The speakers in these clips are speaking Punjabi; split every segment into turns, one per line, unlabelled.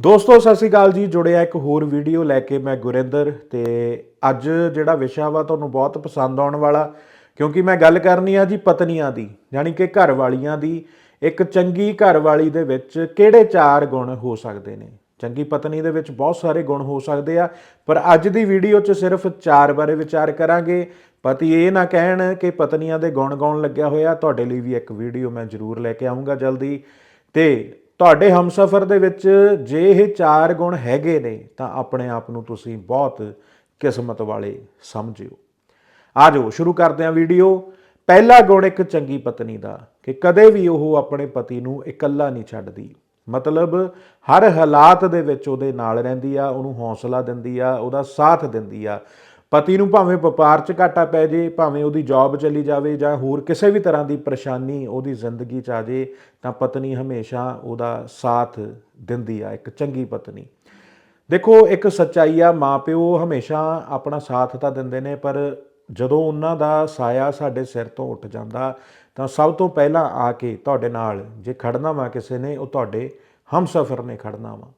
ਦੋਸਤੋ, ਸਤਿ ਸ਼੍ਰੀ ਅਕਾਲ ਜੀ। ਜੁੜਿਆ ਇੱਕ ਹੋਰ ਵੀਡੀਓ ਲੈ ਕੇ ਮੈਂ ਗੁਰਿੰਦਰ ਤੇ ਅੱਜ ਜਿਹੜਾ ਵਿਸ਼ਾ ਵਾ ਤੁਹਾਨੂੰ ਬਹੁਤ ਪਸੰਦ ਆਉਣ ਵਾਲਾ, ਕਿਉਂਕਿ ਮੈਂ ਗੱਲ ਕਰਨੀ ਆ ਜੀ ਪਤਨੀਆਂ ਦੀ, ਯਾਨੀ ਕਿ ਘਰ ਵਾਲੀਆਂ ਦੀ। ਇੱਕ ਚੰਗੀ ਘਰ ਵਾਲੀ ਦੇ ਵਿੱਚ ਕਿਹੜੇ ਚਾਰ ਗੁਣ ਹੋ ਸਕਦੇ ਨੇ? ਚੰਗੀ ਪਤਨੀ ਦੇ ਵਿੱਚ ਬਹੁਤ ਸਾਰੇ ਗੁਣ ਹੋ ਸਕਦੇ ਆ, ਪਰ ਅੱਜ ਦੀ ਵੀਡੀਓ 'ਚ ਸਿਰਫ ਚਾਰ ਬਾਰੇ ਵਿਚਾਰ ਕਰਾਂਗੇ। ਪਤੀ ਇਹ ਨਾ ਕਹਿਣ ਕਿ ਪਤਨੀਆਂ ਦੇ ਗੁਣ ਗਾਉਣ ਲੱਗਿਆ ਹੋਇਆ, ਤੁਹਾਡੇ ਲਈ ਵੀ ਇੱਕ ਵੀਡੀਓ ਮੈਂ ਜ਼ਰੂਰ ਲੈ ਕੇ ਆਉਂਗਾ ਜਲਦੀ। ਤੇ ਤੁਹਾਡੇ ਹਮਸਫਰ ਦੇ ਵਿੱਚ ਜੇ ਇਹ ਚਾਰ ਗੁਣ ਹੈਗੇ ਨੇ, ਤਾਂ ਆਪਣੇ ਆਪ ਨੂੰ ਤੁਸੀਂ ਬਹੁਤ ਕਿਸਮਤ ਵਾਲੇ ਸਮਝਿਓ। ਆ ਜਾਓ ਸ਼ੁਰੂ ਕਰਦੇ ਹਾਂ ਵੀਡੀਓ। ਪਹਿਲਾ ਗੁਣ ਇੱਕ ਚੰਗੀ ਪਤਨੀ ਦਾ, ਕਿ ਕਦੇ ਵੀ ਉਹ ਆਪਣੇ ਪਤੀ ਨੂੰ ਇਕੱਲਾ ਨਹੀਂ ਛੱਡਦੀ। ਮਤਲਬ, ਹਰ ਹਾਲਾਤ ਦੇ ਵਿੱਚ ਉਹਦੇ ਨਾਲ ਰਹਿੰਦੀ ਆ, ਉਹਨੂੰ ਹੌਸਲਾ ਦਿੰਦੀ ਆ, ਉਹਦਾ ਸਾਥ ਦਿੰਦੀ ਆ। ਪਤੀ ਨੂੰ ਭਾਵੇਂ ਵਪਾਰ 'ਚ ਘਾਟਾ ਪੈ ਜੇ, ਭਾਵੇਂ ਉਹਦੀ ਜੌਬ ਚਲੀ ਜਾਵੇ ਜਾਂ ਹੋਰ ਕਿਸੇ ਵੀ ਤਰ੍ਹਾਂ ਦੀ ਪਰੇਸ਼ਾਨੀ ਉਹਦੀ ਜ਼ਿੰਦਗੀ 'ਚ ਆ ਜੇ, ਤਾਂ ਪਤਨੀ ਹਮੇਸ਼ਾ ਉਹਦਾ ਸਾਥ ਦਿੰਦੀ ਆ, ਇੱਕ ਚੰਗੀ ਪਤਨੀ। ਦੇਖੋ, ਇੱਕ ਸੱਚਾਈ ਆ, ਮਾਪਿਓ ਹਮੇਸ਼ਾ ਆਪਣਾ ਸਾਥ ਤਾਂ ਦਿੰਦੇ ਨੇ, ਪਰ ਜਦੋਂ ਉਹਨਾਂ ਦਾ ਸਾਇਆ ਸਾਡੇ ਸਿਰ ਤੋਂ ਉੱਠ ਜਾਂਦਾ, ਤਾਂ ਸਭ ਤੋਂ ਪਹਿਲਾਂ ਆ ਕੇ ਤੁਹਾਡੇ ਨਾਲ ਜੇ ਖੜਨਾ ਵਾ ਕਿਸੇ ਨੇ, ਉਹ ਤੁਹਾਡੇ ਹਮਸਫਰ ਨੇ ਖੜਨਾ ਵਾ।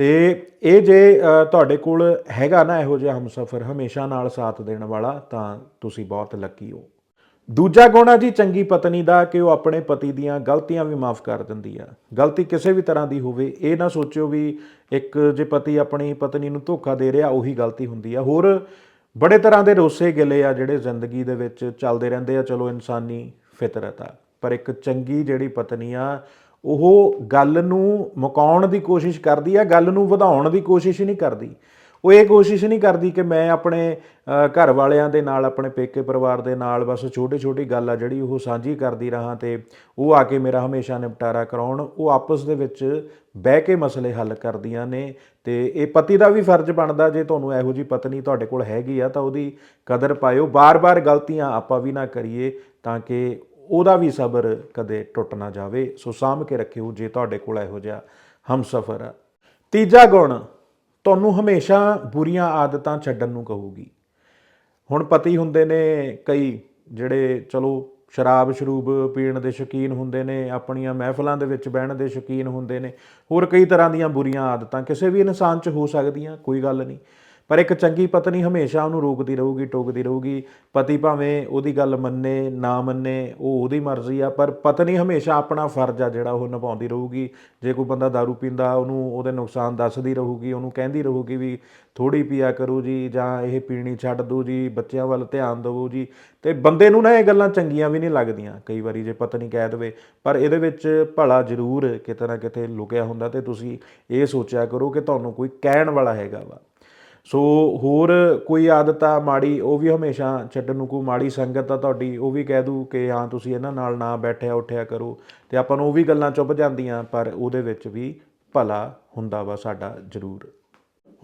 ਤੇ ਇਹ ਜੇ ਤੁਹਾਡੇ ਕੋਲ ਹੈਗਾ ਨਾ ਇਹੋ ਜਿਹਾ ਹਮਸਫਰ ਹਮੇਸ਼ਾ ਨਾਲ ਸਾਥ ਦੇਣ ਵਾਲਾ, ਤਾਂ ਤੁਸੀਂ ਬਹੁਤ ਲੱਕੀ ਹੋ। ਦੂਜਾ ਗੁਣ ਆ ਜੀ, ਚੰਗੀ ਪਤਨੀ ਦਾ ਕਿ ਉਹ ਆਪਣੇ ਪਤੀ ਦੀਆਂ ਗਲਤੀਆਂ ਵੀ ਮਾਫ ਕਰ ਦਿੰਦੀ ਆ। ਗਲਤੀ ਕਿਸੇ ਵੀ ਤਰ੍ਹਾਂ ਦੀ ਹੋਵੇ, ਇਹ ਨਾ ਸੋਚਿਓ ਵੀ ਇੱਕ ਜੇ ਪਤੀ ਆਪਣੀ ਪਤਨੀ ਨੂੰ ਧੋਖਾ ਦੇ ਰਿਹਾ, ਉਹੀ ਗਲਤੀ ਹੁੰਦੀ ਆ। ਹੋਰ, ਬੜੇ ਤਰ੍ਹਾਂ ਦੇ ਰੋਸੇ ਗਿਲੇ ਆ ਜਿਹੜੇ ਜ਼ਿੰਦਗੀ ਦੇ ਵਿੱਚ ਚੱਲਦੇ ਰਹਿੰਦੇ ਆ, ਚਲੋ ਇਨਸਾਨੀ ਫਿਤਰਤ ਆ। ਪਰ ਇੱਕ ਚੰਗੀ ਜਿਹੜੀ ਪਤਨੀ ਆ ਉਹ ਗੱਲ ਨੂੰ ਮੁਕਾਉਣ ਦੀ ਕੋਸ਼ਿਸ਼ ਕਰਦੀ ਆ, ਗੱਲ ਨੂੰ ਵਧਾਉਣ ਦੀ ਕੋਸ਼ਿਸ਼ ਨਹੀਂ ਕਰਦੀ। ਉਹ ਇਹ ਕੋਸ਼ਿਸ਼ ਨਹੀਂ ਕਰਦੀ ਕਿ ਮੈਂ ਆਪਣੇ ਘਰ ਵਾਲਿਆਂ ਦੇ ਨਾਲ, ਆਪਣੇ ਪੇਕੇ ਪਰਿਵਾਰ ਦੇ ਨਾਲ ਬਸ ਛੋਟੀ ਛੋਟੀ ਗੱਲ ਆ ਜਿਹੜੀ ਉਹ ਸਾਂਝੀ ਕਰਦੀ ਰਹਾ ਤੇ ਉਹ ਆ ਕੇ ਮੇਰਾ ਹਮੇਸ਼ਾ ਨਿਪਟਾਰਾ ਕਰਾਉਣ। ਉਹ ਆਪਸ ਦੇ ਵਿੱਚ ਬਹਿ ਕੇ ਮਸਲੇ ਹੱਲ ਕਰਦੀਆਂ ਨੇ ਤੇ ਇਹ ਪਤੀ ਦਾ ਵੀ ਫਰਜ਼ ਬਣਦਾ, ਜੇ ਤੁਹਾਨੂੰ ਇਹੋ ਜੀ ਪਤਨੀ ਤੁਹਾਡੇ ਕੋਲ ਹੈਗੀ ਆ ਤਾਂ ਉਹਦੀ ਕਦਰ ਪਾਇਓ। ਬਾਰ-ਬਾਰ ਗਲਤੀਆਂ ਆਪਾਂ ਵੀ ਨਾ ਕਰੀਏ ਤਾਂ ਕਿ ਉਹਦਾ ਵੀ ਸਬਰ ਕਦੇ ਟੁੱਟ ਨਾ ਜਾਵੇ। ਸੋ ਸਾਂਭ ਕੇ ਰੱਖਿਓ ਜੇ ਤੁਹਾਡੇ ਕੋਲ ਇਹੋ ਜਿਹਾ ਹਮਸਫਰ। ਆ ਤੀਜਾ ਗੁਣ, ਤੁਹਾਨੂੰ ਹਮੇਸ਼ਾ ਬੁਰੀਆਂ ਆਦਤਾਂ ਛੱਡਣ ਨੂੰ ਕਹੂਗੀ। ਹੁਣ ਪਤੀ ਹੁੰਦੇ ਨੇ ਕਈ ਜਿਹੜੇ ਚਲੋ ਸ਼ਰਾਬ ਸ਼ਰੂਬ ਪੀਣ ਦੇ ਸ਼ੌਕੀਨ ਹੁੰਦੇ ਨੇ, ਆਪਣੀਆਂ ਮਹਿਫਲਾਂ ਦੇ ਵਿੱਚ ਬਹਿਣ ਦੇ ਸ਼ੌਕੀਨ ਹੁੰਦੇ ਨੇ, ਹੋਰ ਕਈ ਤਰ੍ਹਾਂ ਦੀਆਂ ਬੁਰੀਆਂ ਆਦਤਾਂ, ਕਿਸੇ ਵੀ ਇਨਸਾਨ 'ਚ ਹੋ ਸਕਦੀਆਂ, ਕੋਈ ਗੱਲ ਨਹੀਂ। ਪਰ ਇੱਕ ਚੰਗੀ ਪਤਨੀ ਹਮੇਸ਼ਾ ਉਹਨੂੰ ਰੋਕਦੀ ਰਹੂਗੀ, ਟੋਕਦੀ ਰਹੂਗੀ। ਪਤੀ ਭਾਵੇਂ ਉਹਦੀ ਗੱਲ ਮੰਨੇ, ਨਾ ਮੰਨੇ, ਉਹ ਉਹਦੀ ਮਰਜ਼ੀ ਆ, ਪਰ ਪਤਨੀ ਹਮੇਸ਼ਾ ਆਪਣਾ ਫਰਜ਼ ਆ ਜਿਹੜਾ ਉਹ ਨਿਭਾਉਂਦੀ ਰਹੂਗੀ। ਜੇ ਕੋਈ ਬੰਦਾ दारू ਪੀਂਦਾ, ਉਹਨੂੰ ਉਹਦੇ ਨੁਕਸਾਨ ਦੱਸਦੀ ਰਹੂਗੀ, ਉਹਨੂੰ ਕਹਿੰਦੀ ਰਹੂਗੀ ਵੀ ਥੋੜੀ ਪੀਆ ਕਰੋ ਜੀ ਜਾਂ ਇਹ ਪੀਣੀ ਛੱਡ ਦਿਓ ਜੀ, ਬੱਚਿਆਂ ਵੱਲ ਧਿਆਨ ਦਿਵੋ ਜੀ। ਤੇ ਬੰਦੇ ਨੂੰ ਨਾ ਇਹ ਗੱਲਾਂ ਚੰਗੀਆਂ ਵੀ ਨਹੀਂ ਲੱਗਦੀਆਂ, ਕਈ ਵਾਰੀ ਜੇ ਪਤਨੀ ਕਹਿ ਦੇਵੇ। ਪਰ ਇਹਦੇ ਵਿੱਚ ਭਲਾ ਜ਼ਰੂਰ ਕਿਤੇ ਨਾ ਕਿਤੇ ਲੁਕਿਆ ਹੁੰਦਾ ਤੇ ਤੁਸੀਂ ਇਹ ਸੋਚਿਆ ਕਰੋ ਕਿ ਤੁਹਾਨੂੰ ਕੋਈ ਕਹਿਣ ਵਾਲਾ ਹੈਗਾ ਵਾ। ਸੋ ਹੋਰ ਕੋਈ ਆਦਤ ਆ ਮਾੜੀ, ਉਹ ਵੀ ਹਮੇਸ਼ਾ ਛੱਡਣ ਨੂੰ, ਕੋਈ ਮਾੜੀ ਸੰਗਤ ਆ ਤੁਹਾਡੀ, ਉਹ ਵੀ ਕਹਿ ਦੂ ਕਿ ਹਾਂ, ਤੁਸੀਂ ਇਹਨਾਂ ਨਾਲ ਨਾ ਬੈਠਿਆ, ਉੱਠਿਆ ਕਰੋ। ਤੇ ਆਪਾਂ ਨੂੰ ਉਹ ਵੀ ਗੱਲਾਂ ਚੁੱਭ ਜਾਂਦੀਆਂ, ਪਰ ਉਹਦੇ ਵਿੱਚ ਵੀ ਭਲਾ ਹੁੰਦਾ ਵਾ ਸਾਡਾ ਜ਼ਰੂਰ।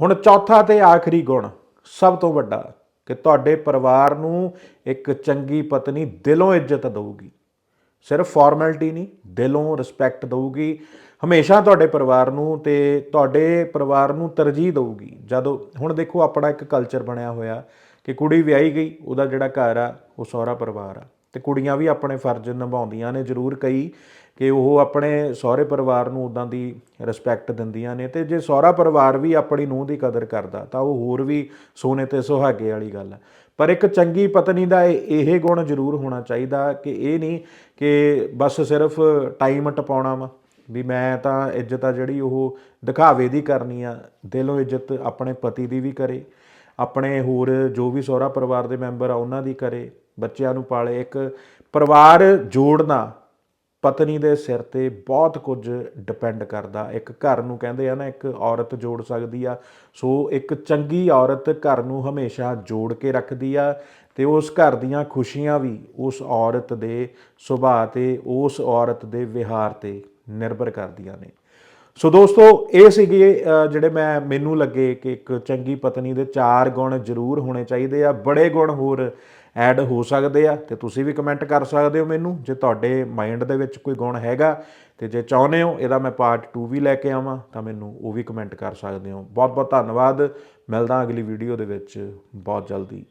ਹੁਣ ਚੌਥਾ ਤੇ ਆਖਰੀ ਗੁਣ, ਸਭ ਤੋਂ ਵੱਡਾ, ਕਿ ਤੁਹਾਡੇ ਪਰਿਵਾਰ ਨੂੰ ਇੱਕ ਚੰਗੀ ਪਤਨੀ ਦਿਲੋਂ ਇੱਜ਼ਤ ਦੇਊਗੀ। ਸਿਰਫ ਫਾਰਮੈਲਿਟੀ ਨਹੀਂ, ਦਿਲੋਂ ਰਿਸਪੈਕਟ ਦਊਗੀ, ਹਮੇਸ਼ਾ ਤੁਹਾਡੇ ਪਰਿਵਾਰ ਨੂੰ ਤੇ ਤੁਹਾਡੇ ਪਰਿਵਾਰ ਨੂੰ ਤਰਜੀਹ ਦਊਗੀ। ਜਦੋਂ, ਹੁਣ ਦੇਖੋ ਆਪਣਾ ਇੱਕ ਕਲਚਰ ਬਣਿਆ ਹੋਇਆ ਕਿ ਕੁੜੀ ਵਿਆਹੀ ਗਈ, ਉਹਦਾ ਜਿਹੜਾ ਘਰ ਆ, ਉਹ ਸਹੁਰਾ ਪਰਿਵਾਰ ਆ। ਤੇ ਕੁੜੀਆਂ ਵੀ ਆਪਣੇ ਫਰਜ਼ ਨਿਭਾਉਂਦੀਆਂ ਨੇ। ਜ਼ਰੂਰ ਕਈ ਕਿ ਉਹ ਆਪਣੇ ਸਹੁਰੇ ਪਰਿਵਾਰ ਨੂੰ ਉਦਾਂ ਦੀ ਰਿਸਪੈਕਟ ਦਿੰਦੀਆਂ ਨੇ ਤੇ ਜੇ ਸਹੁਰਾ ਪਰਿਵਾਰ ਵੀ ਆਪਣੀ ਨੂੰਹ ਦੀ ਕਦਰ ਕਰਦਾ ਤਾਂ ਉਹ ਹੋਰ ਵੀ ਸੋਨੇ ਤੇ ਸੁਹਾਗੇ ਵਾਲੀ ਗੱਲ ਹੈ। ਪਰ ਇੱਕ ਚੰਗੀ ਪਤਨੀ ਦਾ ਇਹ ਇਹ ਗੁਣ ਜ਼ਰੂਰ ਹੋਣਾ ਚਾਹੀਦਾ ਕਿ ਇਹ ਨਹੀਂ ਕਿ ਬਸ ਸਿਰਫ ਟਾਈਮ ਟਪਾਉਣਾ ਵਾ, ਵੀ ਮੈਂ ਤਾਂ ਇੱਜ਼ਤ ਆ ਜਿਹੜੀ ਉਹ ਦਿਖਾਵੇ ਦੀ ਕਰਨੀ ਆ, ਦਿਲੋਂ ਇੱਜ਼ਤ ਆਪਣੇ ਪਤੀ ਦੀ ਵੀ ਕਰੇ, ਆਪਣੇ ਹੋਰ ਜੋ ਵੀ ਸਹੁਰਾ ਪਰਿਵਾਰ ਦੇ ਮੈਂਬਰ ਆ ਉਹਨਾਂ ਦੀ ਕਰੇ। ਬੱਚਿਆਂ ਨੂੰ ਪਾਲੇ। ਇੱਕ ਪਰਿਵਾਰ ਜੋੜਨਾ ਪਤਨੀ ਦੇ ਸਿਰ ਤੇ ਬਹੁਤ ਕੁਝ ਡਿਪੈਂਡ ਕਰਦਾ। ਇੱਕ ਘਰ ਨੂੰ ਕਹਿੰਦੇ ਆ ਨਾ, ਇੱਕ ਔਰਤ ਜੋੜ ਸਕਦੀ ਆ। ਸੋ ਇੱਕ ਚੰਗੀ ਔਰਤ ਘਰ ਨੂੰ ਹਮੇਸ਼ਾ ਜੋੜ ਕੇ ਰੱਖਦੀ ਆ ਤੇ ਉਸ ਘਰ ਦੀਆਂ ਖੁਸ਼ੀਆਂ ਵੀ ਉਸ ਔਰਤ ਦੇ ਸੁਭਾਅ ਤੇ, ਉਸ ਔਰਤ ਦੇ ਵਿਹਾਰ ਤੇ ਨਿਰਭਰ ਕਰਦੀਆਂ ਨੇ। ਸੋ ਦੋਸਤੋ, ਇਹ ਸੀਗੇ ਜਿਹੜੇ ਮੈਂ, ਮੈਨੂੰ ਲੱਗੇ ਕਿ ਇੱਕ ਚੰਗੀ ਪਤਨੀ ਦੇ ਚਾਰ ਗੁਣ ਜ਼ਰੂਰ ਹੋਣੇ ਚਾਹੀਦੇ ਆ, ਬੜੇ ਗੁਣ ਹੋਰ ਐਡ ਹੋ ਸਕਦੇ ਆ, ਤੇ ਤੁਸੀਂ ਵੀ ਕਮੈਂਟ ਕਰ ਸਕਦੇ ਹੋ ਮੈਨੂੰ, ਜੇ ਤੁਹਾਡੇ ਮਾਈਂਡ ਦੇ ਵਿੱਚ ਕੋਈ ਗੁਣ ਹੈਗਾ, ਤੇ ਜੇ ਚਾਹੁੰਦੇ ਹੋ, ਇਹਦਾ ਮੈਂ ਪਾਰਟ 2 ਵੀ ਲੈ ਕੇ ਆਵਾਂ, ਤਾਂ ਮੈਨੂੰ ਉਹ ਵੀ ਕਮੈਂਟ ਕਰ ਸਕਦੇ ਹੋ। ਬਹੁਤ ਬਹੁਤ ਧੰਨਵਾਦ, ਮਿਲਦਾ ਅਗਲੀ ਵੀਡੀਓ ਦੇ ਵਿੱਚ, ਬਹੁਤ ਜਲਦੀ।